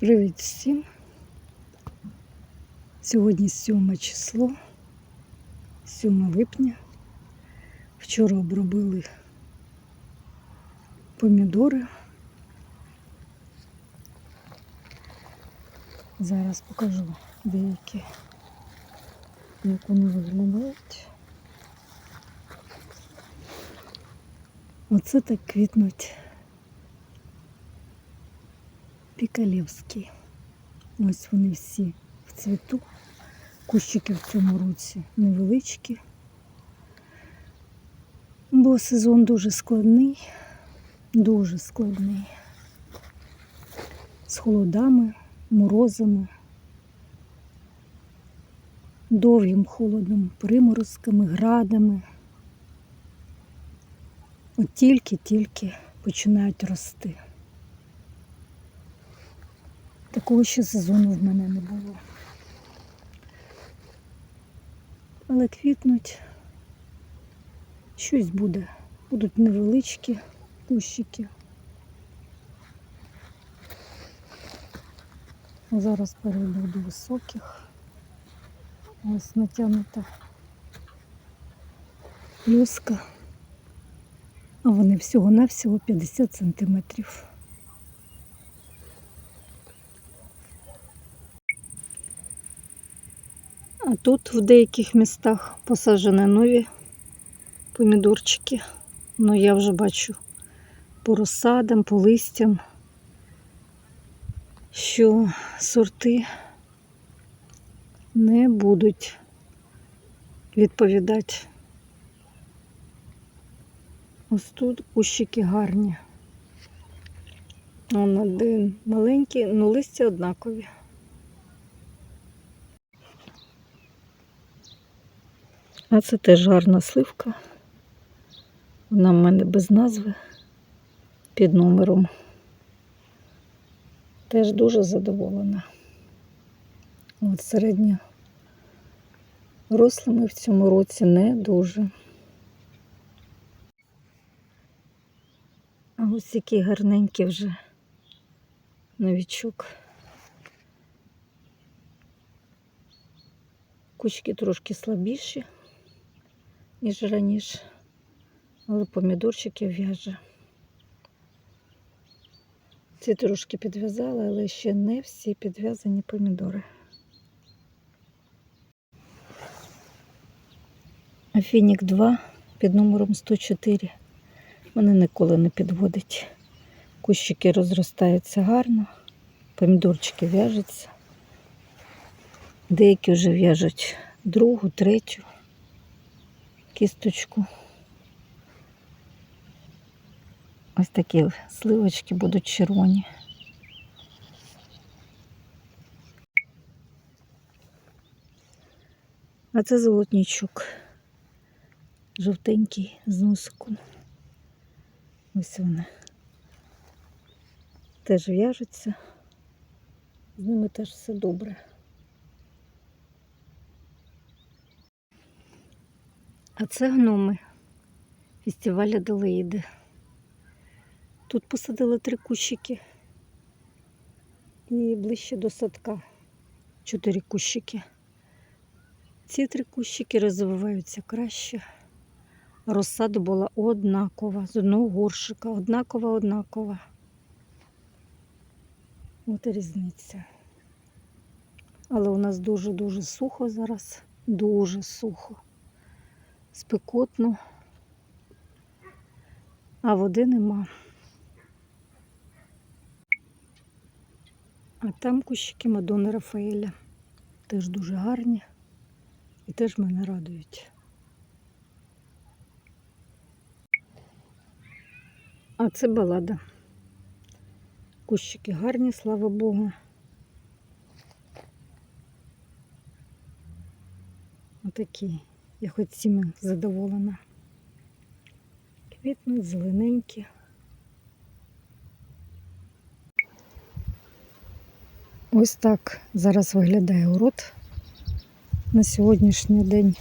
Привіт всім! Сьогодні 7 число, 7 липня. Вчора обробили помідори. Зараз покажу деякі, як вони виглядають. Оце так квітнуть Пікалєвський. Ось вони всі в цвіту. Кущики в цьому році невеличкі. Бо сезон дуже складний, дуже складний. З холодами, морозами, довгим холодом, приморозками, градами. От тільки-тільки починають рости. Такого ще сезону в мене не було. Але квітнуть щось буде. Будуть невеличкі кущики. Зараз перейду до високих. Ось натягнута плюска. А вони всього-навсього 50 сантиметрів. Тут в деяких містах посаджені нові помідорчики. Ну я вже бачу по розсадам, по листям, що сорти не будуть відповідати. Ось тут кущики гарні. Он один маленький, ну листя однакові. А це теж гарна сливка. Вона в мене без назви під номером. Теж дуже задоволена. От середньо рослими в цьому році не дуже. А ось який гарненький вже новічок. Кучки трошки слабіші ніж раніше, але помідорчики в'яже. Ці трошки підв'язали, але ще не всі підв'язані помідори. Афінік 2 під номером 104. Мене ніколи не підводить. Кущики розростаються гарно, помідорчики в'яжуться. Деякі вже в'яжуть другу, третю кісточку. Ось такі сливочки будуть червоні. А це золотничок. Жовтенький з носиком. Ось вони. Теж в'яжуться. З ними теж все добре. А це гноми фестиваля Делеїди. Тут посадили три кущики і ближче до садка чотири кущики. Ці три кущики розвиваються краще. Розсада була однакова, з одного горшика, однакова, однакова. От і різниця. Але у нас дуже-дуже сухо зараз, дуже сухо спекотно, а води нема. А там кущики Мадони Рафаеля. Теж дуже гарні і теж мене радують. А це балада. Кущики гарні, слава Богу. Отакі. Я хоч цими задоволена. Квітнуть зелененькі. Ось так зараз виглядає город на сьогоднішній день.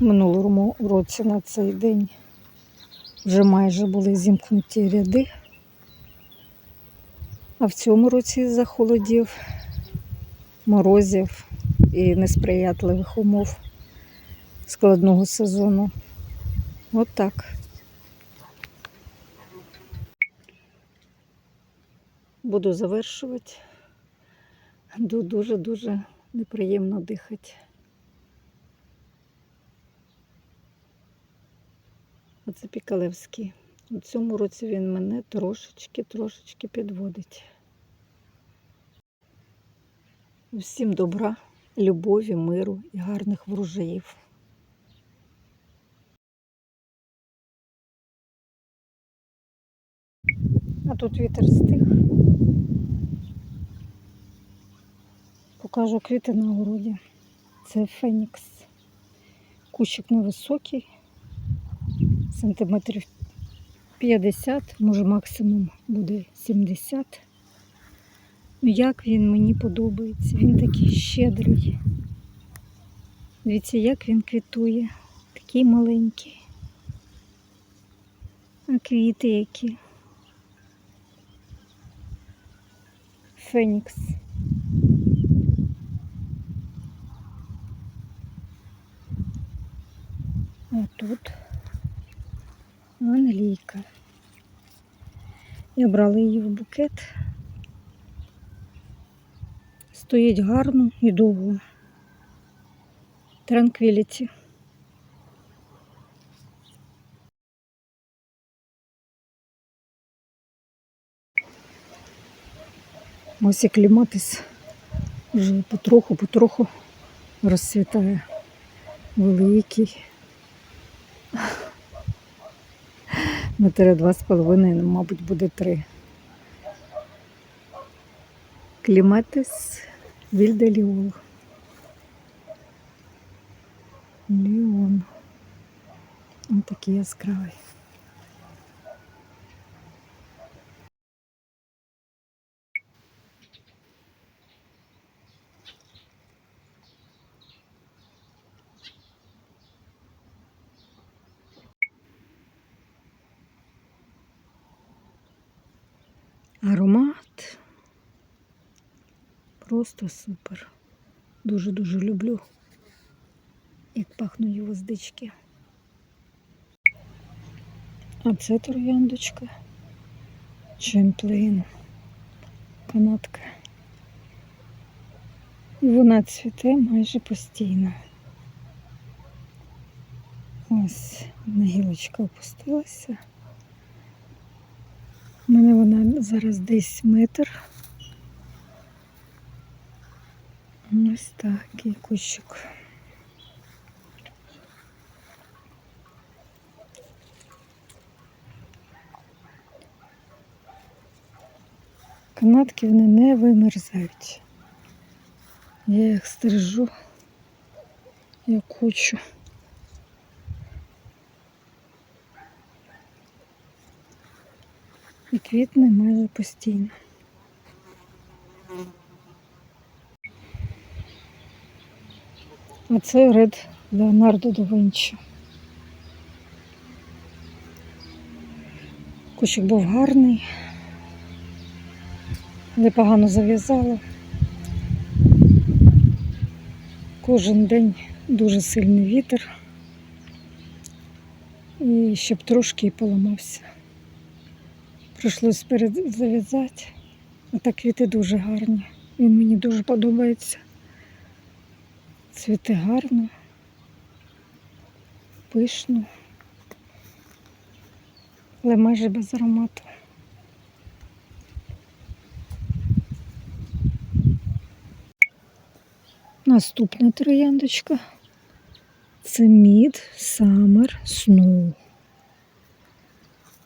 Минулому році на цей день вже майже були зімкнуті ряди. А в цьому році захолодів, морозів і несприятливих умов складного сезону. От так. Буду завершувати. Ду- Дуже-дуже неприємно дихати. Оце Пікалевський. У цьому році він мене трошечки-трошечки підводить. Всім добра, любові, миру і гарних врожаїв. Тут вітер стих. Покажу квіти на городі. Це Фенікс. Кущик невисокий, сантиметрів 50, може максимум буде 70. Ну як він мені подобається, він такий щедрий. Дивіться, як він квітує, такий маленький. А квіти які. Фенікс. А тут англійка. Я брала її в букет. Стоїть гарно і довго. Транквіліті. Ось і кліматис вже потроху-потроху розцвітає великий. Метри два з половиною, мабуть, буде три. Кліматис Вільделіол. Ліон. Ось такий яскравий. Аромат. Просто супер. Дуже-дуже люблю, як пахнуть гвоздички. А це трояндочка. Чемплейн. Канатка. І вона цвіте майже постійно. Ось одна гілочка опустилася. У мене вона зараз десь метр. Ось такий кущик. Канатки вони не вимерзають. Я їх стрижу, як хочу. І квітне майже постійно. А це Ред Леонардо да Вінчі. Кущик був гарний, непогано зав'язала. Кожен день дуже сильний вітер. І щоб трошки і поламався. Прийшлось перед зав'язати. А так квіти дуже гарні. Він мені дуже подобається. Цвіти гарно, пишно, але майже без аромату. Наступна трояндочка. Це Mid Summer Snow.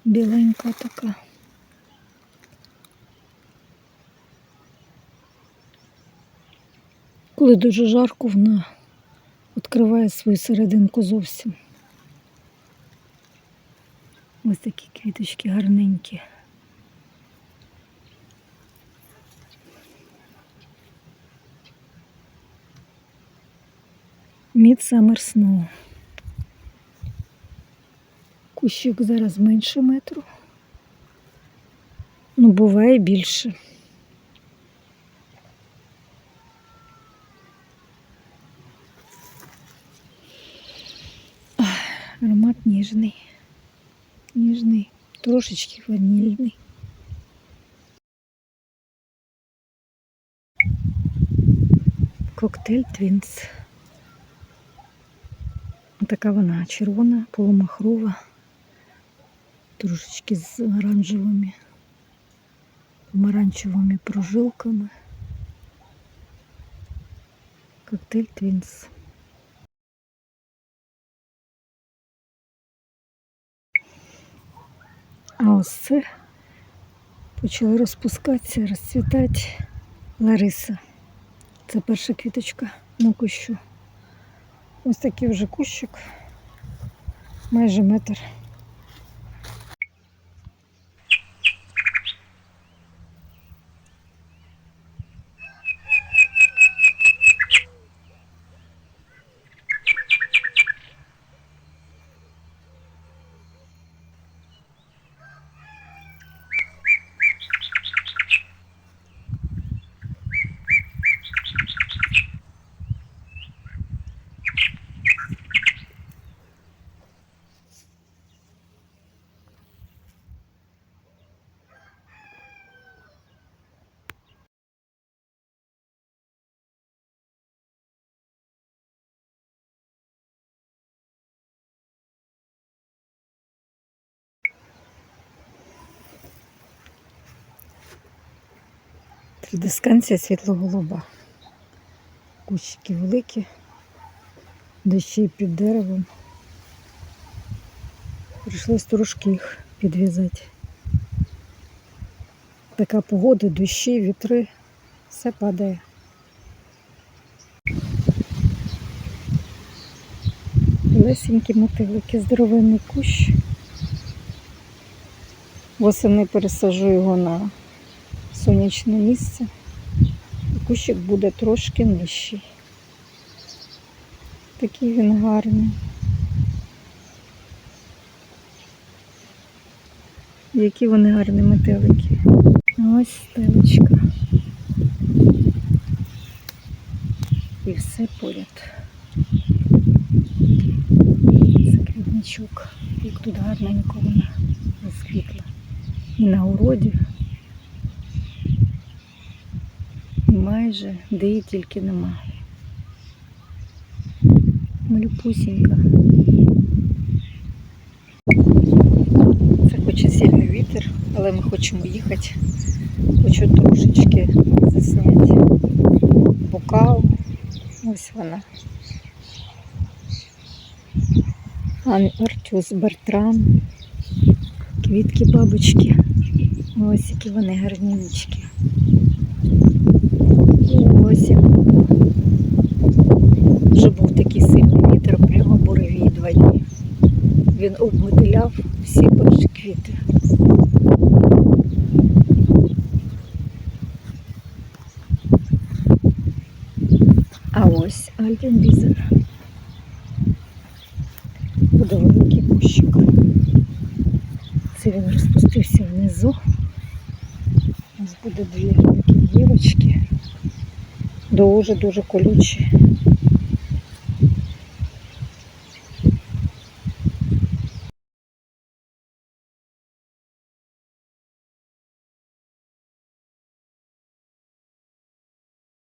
Біленька така. Коли дуже жарко, вона відкриває свою серединку зовсім. Ось такі квіточки гарненькі. Midsummer Snow. Кущик зараз менше метру. Ну, буває більше. Аромат ніжний. Ніжний, трошечки ванільний. Коктейль Твінс. Така вона червона, полумахрова, трошечки з оранжевими, помаранчевими прожилками. Коктейль Твінс. А ось це почали розпускатися, розцвітати Лариса. Це перша квіточка на кущу. Ось такий вже кущик, майже метр. Тридисканція світло-голуба. Кущики великі, дощі під деревом. Прийшлось трошки їх підв'язати. Така погода, дощі, вітри, все падає. Лесенькі мотилики, здоровенний кущ. Восени пересаджу його на сонячне місце. І кущик буде трошки нижчий. Такий він гарний. Які вони гарні метелики. Ось стелечка. І все поряд. Це квітничок. Як тут гарненько вона розквітла. І на городі. І майже де її тільки нема. Малюпусінька. Це хоче сильний вітер, але ми хочемо їхати. Хочу трошечки засняти бокал. Ось вона. Артюс Бертран. Квітки бабочки. Ось які вони гарнючки. Ось вже був такий сильний вітер, прямо буревій два дні. Він обметеляв всі перші квіти. А ось Альденбізер. Буде великий кущик. Це він розпустився внизу. Ось буде дві такі гілочки. Дуже-дуже колючі.